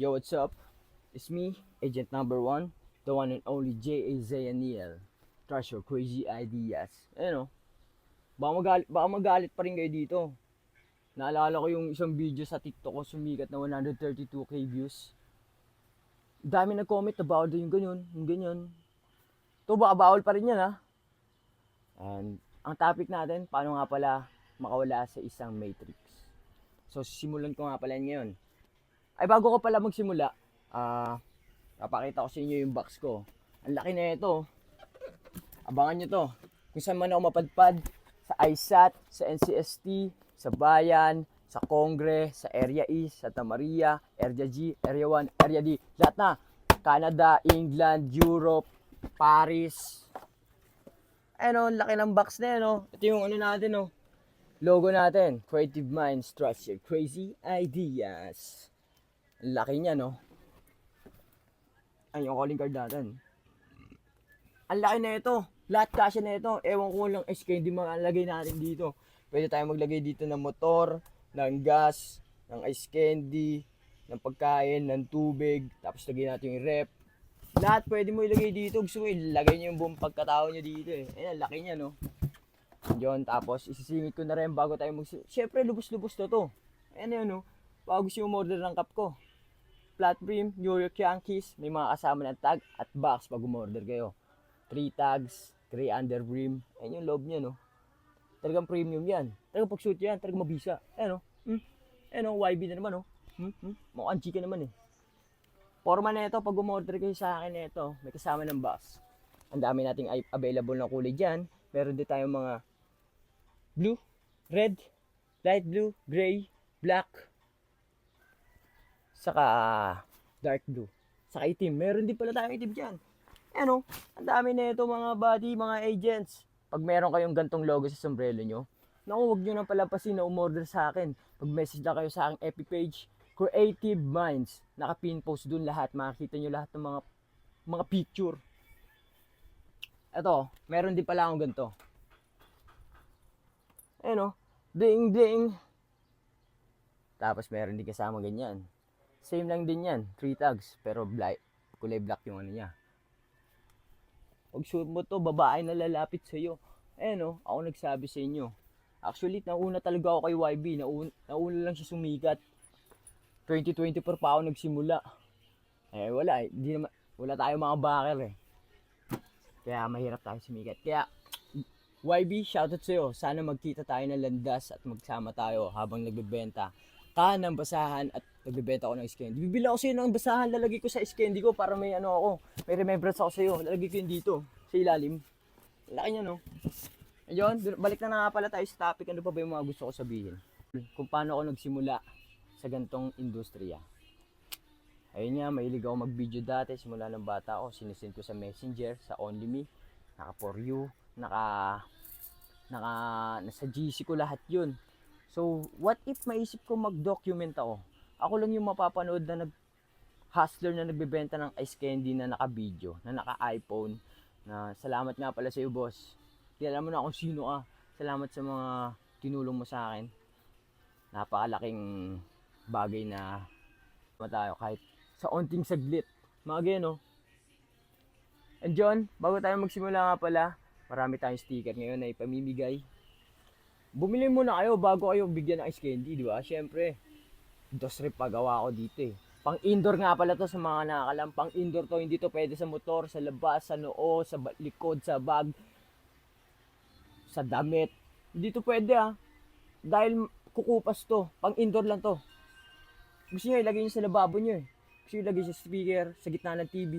Yo, what's up? It's me, agent number one, the one and only J.A. Zayaniel. Trash your crazy ideas. Ayun o. Baka magalit, baka magalit pa rin kayo dito. Naalala ko yung isang video sa TikTok ko sumikat na 132k views. Dami nag-comment na bawal yung ganyan, yung ganyan. To baka bawal pa rin yan ha. And ang topic natin, paano nga pala makawala sa isang matrix. So simulan ko nga pala ngayon. Ay bago ko pala magsimula, ah papakita ko sa inyo yung box ko. Ang laki na ito. Abangan nyo to. Kung saan man ako mapadpad, sa ISAT, sa NCST, sa Bayan, sa Kongre, sa Area East, sa Tamaria, Area G, Area 1, Area D. Lahat na. Canada, England, Europe, Paris. Ano, ang laki ng box na yan, oh. Ito yung ano natin, oh. Logo natin, Creative Minds Trust Your Crazy Ideas. Ang laki niya, no? Ay, yung calling card natin. Ang laki na ito. Lahat kasya na ito. Ewan ko lang SK, hindi makalagay natin dito. Pwede tayo maglagay dito ng motor, ng gas, ng ice candy, ng pagkain, ng tubig, tapos lagay natin yung rep. Lahat pwede mo ilagay dito. Gusto mo ilagay niyo yung buong pagkatao niyo dito eh. Ayan, laki niya, no? Yun, tapos isisingit ko na rin bago tayo mag... Siyempre, lubos-lubos to to. Ayan yun, no? Bago gusto yung order ng cup ko. Flat brim, New York Yankees, may mga kasama ng tag at box pag umorder kayo. 3 tags, 3 under brim. Ayan yung loob niya, no? Talagang premium yan. Talagang pag shoot yan, talagang mabisa. Ayan, no? Hmm? Ayan, no? YB na naman, no? Hmm? Hmm? Mukhang chika naman, eh. Forma na ito, pag umorder kayo sa akin na ito, may kasama ng box. Ang dami nating available na kulay dyan. Meron din tayong mga blue, red, light blue, gray, black, saka dark blue, saka itim. Meron din pala tayong itim dyan. Ano, ang dami na ito mga buddy, mga agents. Pag meron kayong gantong logo sa sombrero nyo, naku, huwag nyo nang palampasin na umorder sa akin. Pag message na kayo sa aking FB page, Creative Minds. Naka-pin post dun lahat. Makikita nyo lahat ng mga mga picture. Ito, meron din pala akong ganito. Ayun o. Ding, ding. Tapos meron din kasama ganyan. Same lang din yan. Three tags. Pero black, kulay black yung ano niya. Pag suot mo to, babae na lalapit sa'yo. Ayun o, ako nagsabi sa inyo. Actually, nauna talaga ako kay YB. Nauna, nauna lang siya sumikat. 2024 pa ako nagsimula. Eh, wala eh. Di naman, wala tayo mga backer eh. Kaya mahirap tayo sumikat. Kaya, YB, shoutout sa'yo. Sana magkita tayo ng landas at magsama tayo habang nagbebenta ka ng basahan at nagbebenta ako ng scandy. Bibili ako sa'yo ng basahan, lalagay ko sa scandy ko para may ano ako, may remembrance ako sa'yo. Lalagay ko yun dito, sa ilalim. Laki niya, no? Ayun, balik na na nga pala tayo sa topic. Ano pa ba yung mga gusto ko sabihin? Kung paano ako nagsimula sa gantong industriya. Ayun nga, mahilig ako mag-video dati. Simula ng bata ako, sinisend ko sa messenger, sa Only Me, naka for you, naka, naka, nasa GC ko lahat yun. So, what if maisip ko mag-document ako? Ako lang yung mapapanood na nag hustler na nagbebenta ng ice candy na naka-video, na naka-iPhone, na salamat nga pala sa iyo, boss. Kilala mo na kung sino ka. Salamat sa mga tinulong mo sa akin. Napakalaking bagay na tayo kahit sa onting saglit. Mga ganyan, no? And John, bago tayo magsimula nga pala, marami tayong sticker ngayon na ipamimigay. Bumili muna kayo bago kayo bigyan ng ice candy, di ba? Siyempre, rep pagawa ko dito eh. Pang indoor nga pala to sa mga nakakalam. Pang indoor to, hindi to pwede sa motor, sa labas, sa noo, sa likod, sa bag, sa damit. Hindi to pwede ah. Dahil kukupas to. Pang indoor lang to. Gusto nyo ilagay nyo sa lababo nyo eh. Gusto nyo ilagay sa speaker, sa gitna ng TV.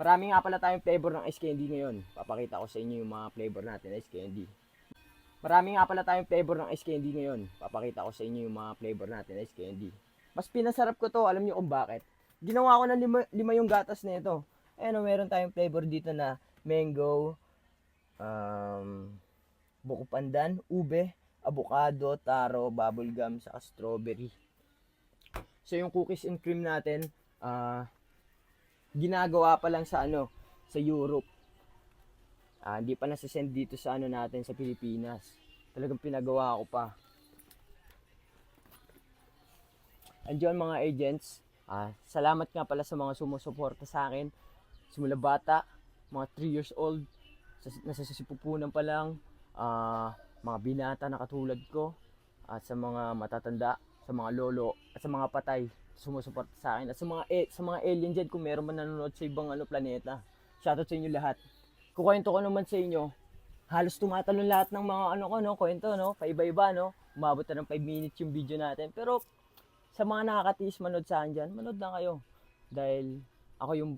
Marami nga pala tayong flavor ng ice candy ngayon. Papakita ko sa inyo yung mga flavor natin ice candy. Marami nga pala tayong flavor ng ice candy ngayon. Papakita ko sa inyo yung mga flavor natin ice candy. Mas pinasarap ko to, alam nyo kung bakit. Ginawa ko ng lima, lima yung gatas na ito. Ayan o, meron tayong flavor dito na mango, um, buko pandan, ube, avocado, taro, bubblegum, saka strawberry. So yung cookies and cream natin, ah, ginagawa pa lang sa ano, sa Europe. Ah, hindi pa nasa-send dito sa ano natin sa Pilipinas. Talagang pinagawa ko pa. Andiyan mga agents, Ah, salamat nga pala sa mga sumusuporta sa akin. Simula bata, mga 3 years old, sa, nasa sisipupunan pa lang, ah, mga binata na katulad ko, at sa mga matatanda, sa mga lolo, at sa mga patay, sumusuporta sa akin. At sa mga, eh, sa mga alien dyan, kung meron man nanonood sa ibang ano, planeta. Shoutout sa inyo lahat. Kukwento ko naman sa inyo, halos tumatalon lahat ng mga ano ko, no, kwento, no, paiba-iba, no. Umabot na ng 5 minutes yung video natin. Pero, sa mga nakakatiis manood sa akin dyan, manood na kayo. Dahil, ako yung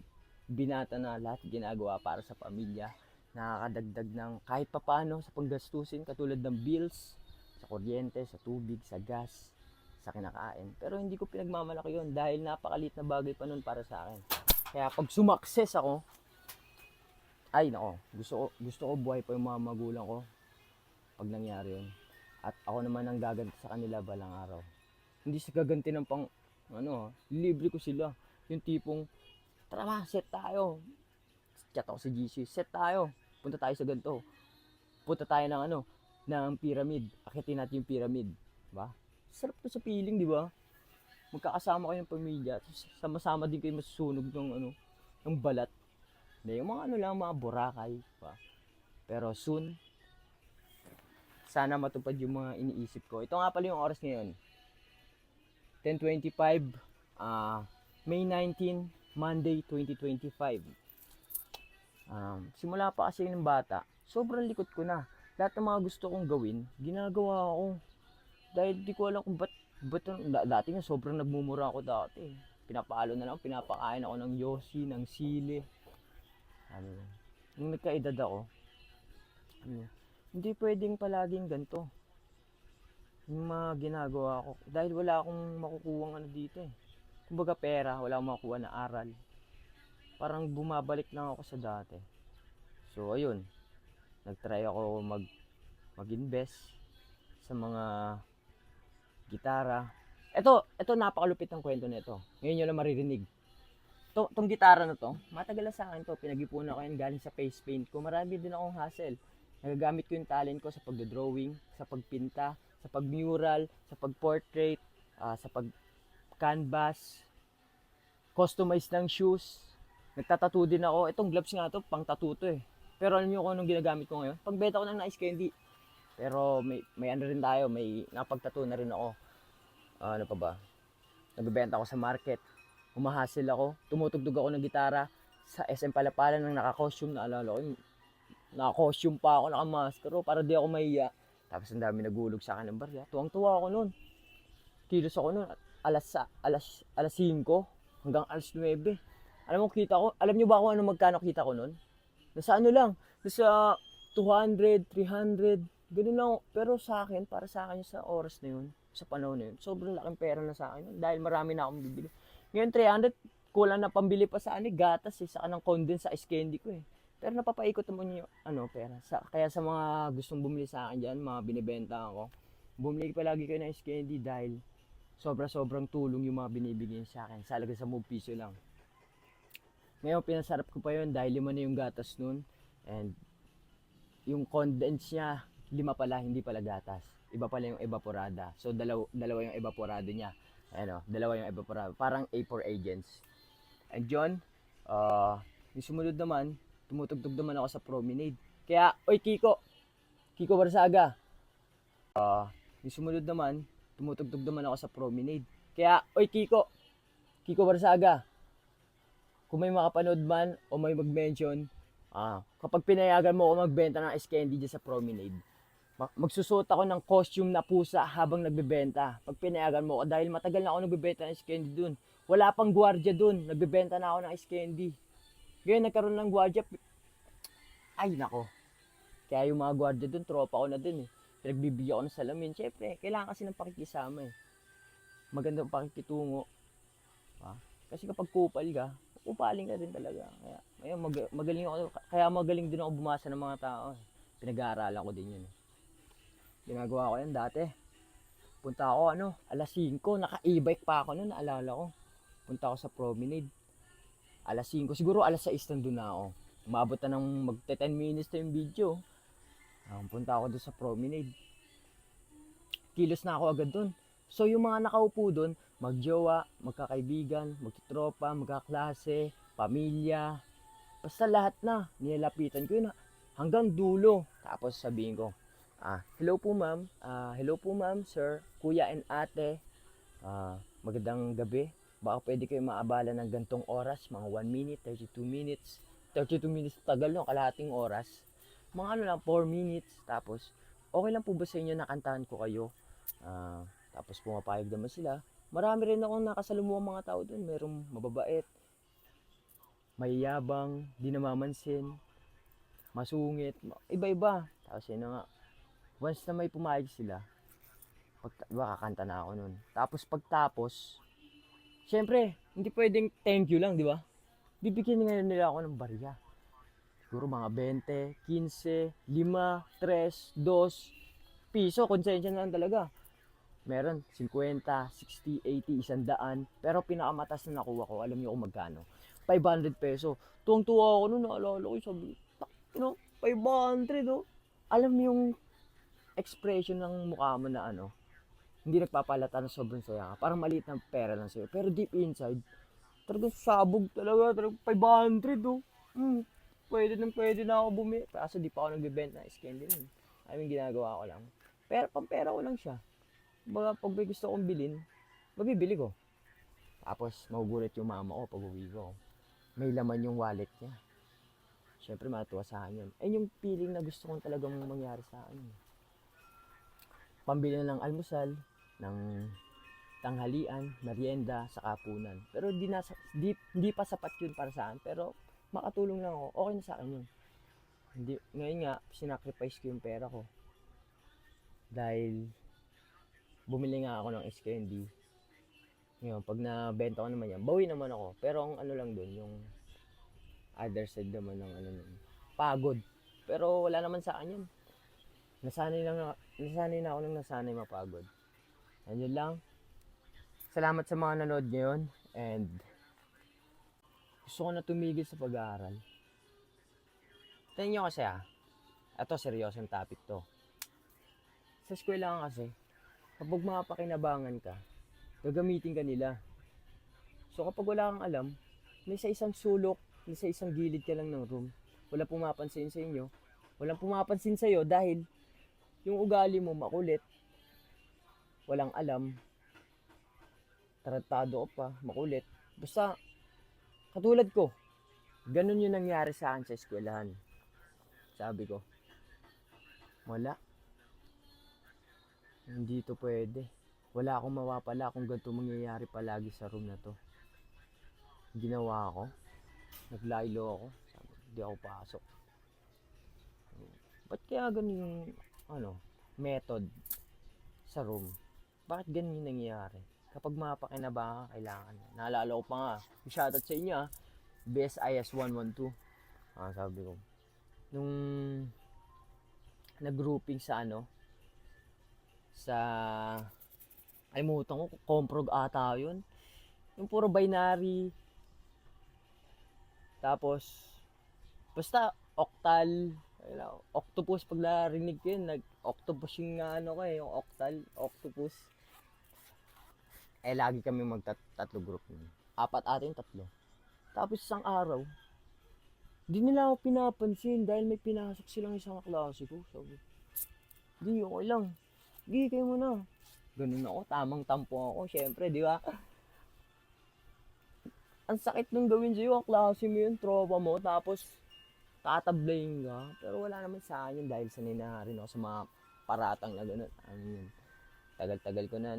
binata na lahat ginagawa para sa pamilya. Nakakadagdag ng kahit papano sa panggastusin, katulad ng bills, sa kuryente, sa tubig, sa gas, sa kinakain. Pero hindi ko pinagmamalaki yun dahil napakalit na bagay pa nun para sa akin. Kaya pag sumakses ako, ay nako, gusto ko, gusto ko buhay pa yung mga magulang ko pag nangyari yun. At ako naman ang gaganti sa kanila balang araw. Hindi sa gaganti ng pang, ano, libre ko sila. Yung tipong, tara ma, set tayo. Chat ako sa GC, set tayo. Punta tayo sa ganito. Punta tayo ng ano, ng pyramid. Akitin natin yung pyramid. Diba? Sarap to sa feeling, di ba? Magkakasama kayo ng pamilya. Sama-sama din kayo masusunog ng ano, ng balat. Hindi, yung mga ano lang, mga Boracay. Pa. Pero soon, sana matupad yung mga iniisip ko. Ito nga pala yung oras ngayon. 10.25, ah May 19, Monday 2025. Um, simula pa kasi ng bata, sobrang likot ko na. Lahat ng mga gusto kong gawin, ginagawa ko. Dahil di ko alam kung ba't, ba't da- dati nga sobrang nagmumura ako dati. Pinapalo na lang, pinapakain ako ng yosi, ng sili. Ano, nung nagkaedad ako, ano, hindi pwedeng palaging ganito. Yung mga ginagawa ko. Dahil wala akong makukuha ano dito eh. Kumbaga pera, wala akong makukuha na aral. Parang bumabalik lang ako sa dati. So ayun, nagtry ako mag mag-invest sa mga gitara. Ito, ito napakalupit ng kwento nito. Ngayon nyo lang maririnig. To, tong gitara na to, matagal na sa akin to. Pinag-ipunan ko yan galing sa face paint ko. Marami din akong hassle. Nagagamit ko yung talent ko sa pagdodrawing, sa pagpinta, sa pagmural, sa pagportrait, ah, sa pag-canvas, customize ng shoes. Nagtatattoo din ako. Itong gloves nga to, pang tattoo to eh. Pero alam niyo kung anong ginagamit ko ngayon? Pagbenta ko ng nice candy. Pero may, may ano rin tayo, may napagtattoo na rin ako. Ah, ano pa ba? Nagbebenta ako sa market. Umahasil ako. Tumutugtog ako ng gitara sa SM Palapalan nang naka-costume na alala ko. Naka-costume pa ako, naka-maskaro para di ako mahiya. Tapos ang dami nagulog sa akin ng barya. Tuwang-tuwa ako noon. Kilos ako noon. Alas, alas, alas 5 hanggang alas 9. Alam mo, kita ko, alam niyo ba kung ano magkano kita ko noon? Nasa ano lang, nasa 200, 300, ganun lang. Pero sa akin, para sa akin sa oras na yun, sa panahon na yun, sobrang laking pera na sa akin yun. Dahil marami na akong bibili. Ngayon, 300, kulang na pambili pa sa ani, gatas eh, sa ng condense sa ice candy ko eh. Pero napapaikot naman yung ano, pera. Sa, kaya sa mga gustong bumili sa akin dyan, mga binibenta ako, bumili palagi kayo ng ice candy dahil sobra-sobrang tulong yung mga binibigyan sa akin. Sa alaga sa move piso lang. Ngayon, pinasarap ko pa yun dahil lima na yung gatas nun. And yung condense niya, lima pala, hindi pala gatas. Iba pala yung evaporada. So, dalaw, dalawa yung evaporada niya. Ano, dalawa yung evaporada. Parang A4 agents. And John, uh, yung sumunod naman, tumutugtog naman ako sa promenade. Kaya, oy Kiko, Kiko Barsaga. Uh, yung sumunod naman, tumutugtog naman ako sa promenade. Kaya, oy Kiko, Kiko Barsaga, kung may makapanood man o may mag-mention, ah, kapag pinayagan mo ako magbenta ng candy dyan sa promenade, magsusuot ako ng costume na pusa habang nagbebenta. Pag pinayagan mo ako, dahil matagal na ako nagbebenta ng candy dun. Wala pang gwardiya dun, nagbebenta na ako ng candy. Ngayon nagkaroon ng gwardiya, ay nako. Kaya yung mga gwardiya dun, tropa ko na dun eh. Pinagbibigyan ko ng salamin. Siyempre, kailangan kasi ng pakikisama eh. Magandang pakikitungo. Ah, kasi kapag kupal ka, upaling ka din talaga. Kaya, ayun, mag- magaling ako, kaya magaling din ako bumasa ng mga tao. eh. Pinag-aaralan ko din yun. eh. Ginagawa ko yan dati. Punta ako, ano, alas 5, naka-e-bike pa ako noon, naalala ko. Punta ako sa promenade. Alas 5, siguro alas 6 nandun na ako. Umabot na ng magte 10 minutes na yung video. Ah, punta ako doon sa promenade. Kilos na ako agad doon. So yung mga nakaupo doon, magjowa, magkakaibigan, magtutropa, magkaklase, pamilya, basta lahat na, nilalapitan ko yun hanggang dulo. Tapos sabihin ko, ah, hello po ma'am, ah, hello po ma'am, sir, kuya and ate, ah, magandang gabi. Baka pwede kayo maabala ng gantong oras, mga 1 minute, 32 minutes. 32 minutes tagal no, kalahating oras. Mga ano lang, 4 minutes. Tapos, okay lang po ba sa inyo nakantahan ko kayo? Ah, tapos pumapayag naman sila. Marami rin akong nakasalumuang mga tao doon. Merong mababait, mayayabang, di namamansin, masungit, ma- iba-iba. Tapos yun na nga, once na may pumayag sila, pag, kakanta na ako nun. Tapos pagtapos, syempre, hindi pwedeng thank you lang, di ba? Bibigyan nga nila ako ng barya. Siguro mga 20, 15, 5, 3, 2 piso, konsensya na lang talaga. Meron 50, 60, 80, isang daan. Pero pinakamatas na nakuha ko, alam niyo kung magkano? 500 peso. Tuwang-tuwa ako noon, naalala ko, sabi, "Tak, you know, 500, oh. Alam mo yung expression ng mukha mo na ano, hindi nagpapalata na sobrang saya ka. Parang maliit na pera lang sa'yo. Pero deep inside, talagang sabog talaga. Talagang 500, oh. Hmm, pwede nang pwede na ako bumi. Kaso di pa ako nagbibenta ng candy nun. I mean, ginagawa ko lang. Pero pampera ko lang siya. Baga, pag may gusto kong bilhin, mabibili ko. Tapos, magugulat yung mama ko pag uwi ko. May laman yung wallet niya. Siyempre, matuwa sa akin yun. Eh, yung feeling na gusto kong talagang mangyari sa akin. Pambili na ng almusal, ng tanghalian, merienda, sa kapunan. Pero di, na, di, di pa sapat yun para sa akin. Pero makatulong lang ako. Okay na sa akin yun. Hindi, ngayon nga, sinacrifice ko yung pera ko. Dahil bumili nga ako ng SKND. Ngayon, pag nabenta ko naman yan, bawi naman ako. Pero ang ano lang dun, yung other side naman ng ano nun, pagod. Pero wala naman sa akin yun. Nasanay lang na, nasanay na ako nang nasanay mapagod. And yun lang. Salamat sa mga nanood ngayon. And gusto ko na tumigil sa pag-aaral. Tingnan nyo kasi ah. Ito, seryosong topic to. Sa eskwela kasi, kapag mapakinabangan ka, gagamitin ka nila. So kapag wala kang alam, may sa isang sulok, may sa isang gilid ka lang ng room. Wala pumapansin sa inyo. Walang pumapansin sa iyo dahil yung ugali mo makulit. Walang alam. Tarantado ka pa, makulit. Basta, katulad ko, ganun yung nangyari sa akin sa eskwelahan. Sabi ko, wala. Hindi to pwede. Wala akong mawapala kung ganito mangyayari palagi sa room na to. Ginawa ko. Naglaylo ako. Sabi, hindi ako pasok. Ba't kaya ganun yung ano, method sa room? Bakit ganun yung nangyayari? Kapag mapakinabangan ka, kailangan. Naalala ko pa nga, shoutout sa inyo ah, BSIS 112. Ah, sabi ko, nung nag-grouping sa ano, sa, ay mutan ko, comprog ata yun. Yung puro binary, tapos, basta, octal, ayun, octopus, pag narinig ko yun, nag-octopus yung ano ko eh, yung octal, octopus. Eh, lagi kami magtatlo group nun. Apat atin, tatlo. Tapos isang araw, hindi nila ako pinapansin dahil may pinasok silang isang klase ko. Sabi, di, okay lang. Di, kayo muna. Ganun ako, tamang tampo ako, syempre, di ba? Ang sakit nung gawin sa'yo, ang klase mo yun, tropa mo, tapos tatablayin ka. Pero wala naman sa akin yun dahil sanay na rin ako sa mga paratang na gano'n. Ano yun, tagal-tagal ko na,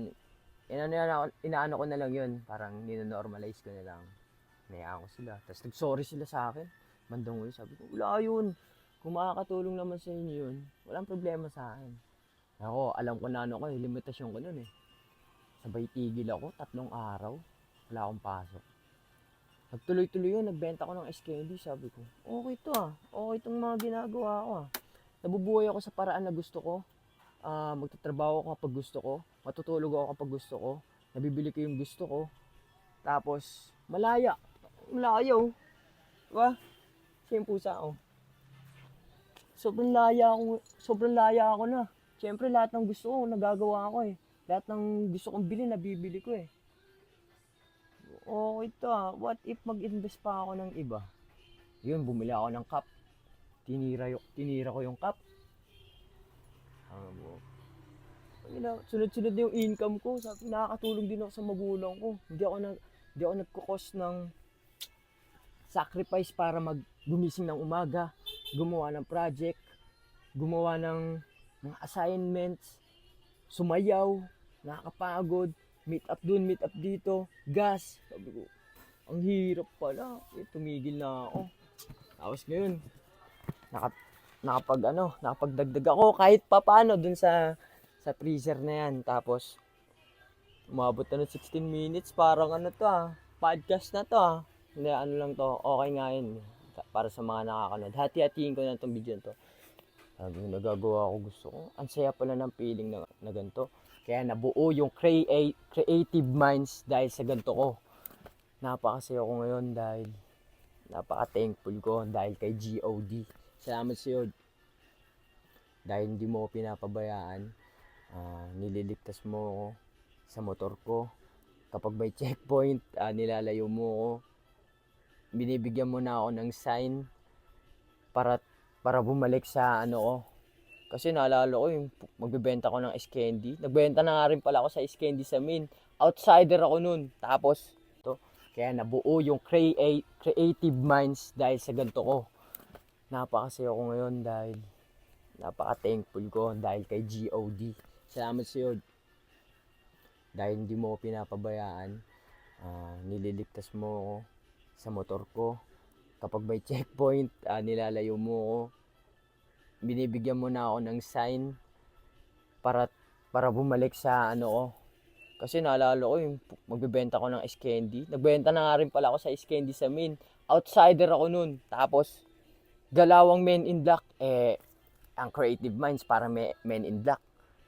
inaano, inaano ko na lang yun, parang ninonormalize ko na lang. Nayaan ko sila. Tapos nag-sorry sila sa akin. Bandang ulo, sabi ko, wala yun. Kung makakatulong naman sa inyo yun, walang problema sa akin. Ako, alam ko na ano ko, eh, limitasyon ko nun eh. Sabay tigil ako, tatlong araw, wala akong pasok. Nagtuloy-tuloy yun, nagbenta ko ng SKD, sabi ko, okay to ah, okay itong mga ginagawa ko ah. Nabubuhay ako sa paraan na gusto ko, Ah, magtatrabaho ako kapag gusto ko, matutulog ako kapag gusto ko, nabibili ko yung gusto ko, tapos malaya, oh. Diba? Siya yung pusa oh. Sobrang laya ako, sobrang laya ako na. Siyempre lahat ng gusto ko nagagawa ko eh. Lahat ng gusto kong bilhin nabibili ko eh. Okay to ah. What if mag-invest pa ako ng iba? Yun, bumili ako ng cup. Tinira, yung, tinira ko yung cup. Ano mo? Sunod-sunod na yung income ko. Sabi, nakakatulong din ako sa magulang ko. Hindi ako, nag, hindi ako nagkukos ng sacrifice para mag gumising ng umaga, gumawa ng project, gumawa ng mga assignments, sumayaw, nakakapagod, meet up dun, meet up dito, gas. Sabi ko, ang hirap pala. Eh, tumigil na ako. Tapos ngayon, naka, nakapag ano, nakapagdagdag ako kahit papano dun sa sa freezer na yan. Tapos, umabot na ng 16 minutes. Parang ano to ah, podcast na to ah. Hindi, ano lang to, okay nga yun. Para sa mga nakakanood. Hati-hatiin ko na itong video to. Sabi nagagawa ko gusto ko. Ang saya pala ng feeling na, na ganito. Kaya nabuo yung crea- creative minds dahil sa ganito ko. Napakasaya ko ngayon dahil napaka-thankful ko dahil kay GOD. Salamat sa iyo. Dahil hindi mo pinapabayaan. ah, nililigtas mo ako sa motor ko. Kapag may checkpoint, ah, nilalayo mo ako. Binibigyan mo na ako ng sign para para bumalik sa ano ko. Kasi naalala ko yung magbebenta ko ng candy. Nagbenta na nga rin pala ako sa candy sa main. Outsider ako nun. Tapos, to, kaya nabuo yung crea- creative minds dahil sa ganito ko. Napakasaya ko ngayon dahil napaka-thankful ko dahil kay GOD. Salamat sa iyo. Dahil hindi mo ako pinapabayaan. ah, nililigtas mo ako sa motor ko. Kapag may checkpoint, ah, nilalayo mo ako. Binibigyan mo na ako ng sign para para bumalik sa ano ko. Kasi naalala ko yung magbebenta ko ng ice. Nagbenta na nga rin pala ako sa ice sa main. Outsider ako nun. Tapos, dalawang men in black. Eh, ang creative minds para may men in black.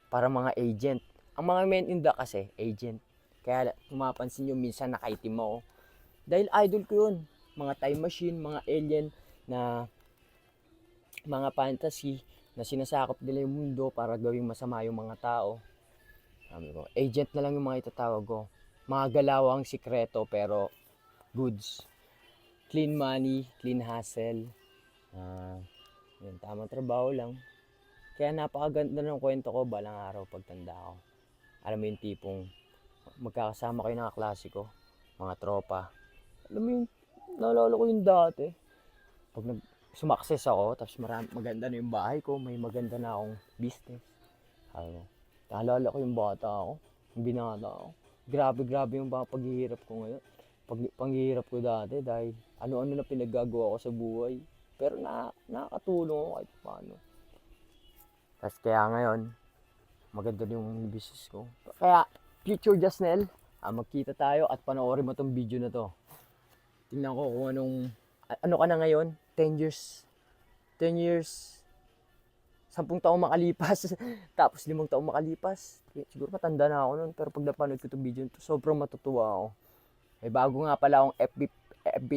Para mga agent. Ang mga men in black kasi, agent. Kaya kung mapansin nyo, minsan nakaitim ako. Dahil idol ko yun. Mga time machine, mga alien na mga fantasy na sinasakop nila yung mundo para gawing masama yung mga tao. Sabi ko, agent na lang yung mga itatawag ko. Mga galawang sikreto pero goods. Clean money, clean hustle. Ah, yun, tamang trabaho lang. Kaya napakaganda ng kwento ko balang araw pagtanda ko. Alam mo yung tipong magkakasama kayo ng kaklase ko, mga tropa. Alam mo yung, naalala ko yung dati. Pag nag, sumakses ako, tapos marami, maganda na yung bahay ko, may maganda na akong business. Ko, naalala ko yung bata ako, yung binata ako. Grabe, grabe yung mga paghihirap ko ngayon. Pag, paghihirap ko dati dahil ano-ano na pinaggagawa ko sa buhay. Pero na, nakakatulong ako kahit paano. Tapos kaya ngayon, maganda na yung business ko. Kaya, future Jasnel, ah, magkita tayo at panoorin mo tong video na to. Tingnan ko kung anong, ano ka na ngayon? 10 years, 10 years, 10 taong makalipas, tapos 5 taong makalipas. Siguro matanda na ako nun, pero pag napanood ko itong video nito, sobrang matutuwa ako. May bago nga pala akong FB, FB,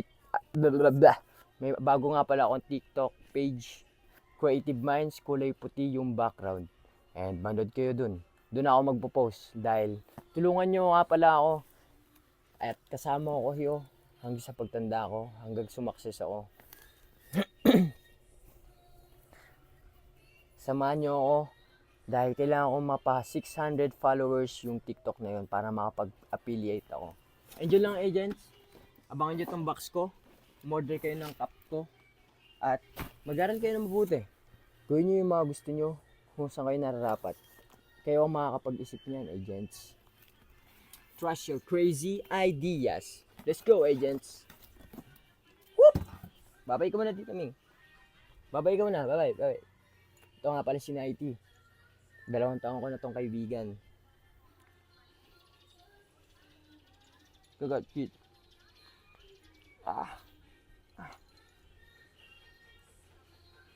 blah. May bago nga pala akong TikTok page, Creative Minds, kulay puti yung background. And manood kayo dun. Doon ako magpo-post dahil tulungan nyo nga pala ako at kasama ko kayo hanggang sa pagtanda ko, hanggang sumakses ako. Samahan nyo ako dahil kailangan ko mapa 600 followers yung TikTok na yun para makapag-affiliate ako. Enjoy lang agents. Abangan nyo tong box ko. Umorder kayo ng cup ko. At mag-aral kayo ng mabuti. Gawin nyo yung mga gusto nyo kung saan kayo nararapat. Kayo ang makakapag-isip niyan, agents. Trust your crazy ideas. Let's go, agents. Whoop! Babay ka muna dito, Ming. Babay ka muna. Babay, babay. Ito nga pala si IT. Dalawang taon ko na tong kaibigan. Kagat, cute. Ah. Ah.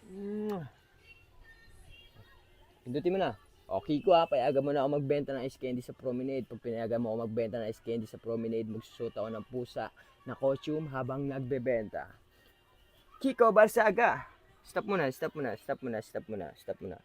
Mm. Pindutin mo na. O, Kiko ha, payagan mo na ako magbenta ng ice candy sa promenade. Pag pinayagan mo ako magbenta ng ice candy sa promenade, magsusot ako ng pusa na costume habang nagbebenta. Kiko Barsaga! Stop muna, stop muna, stop muna, stop muna, stop muna.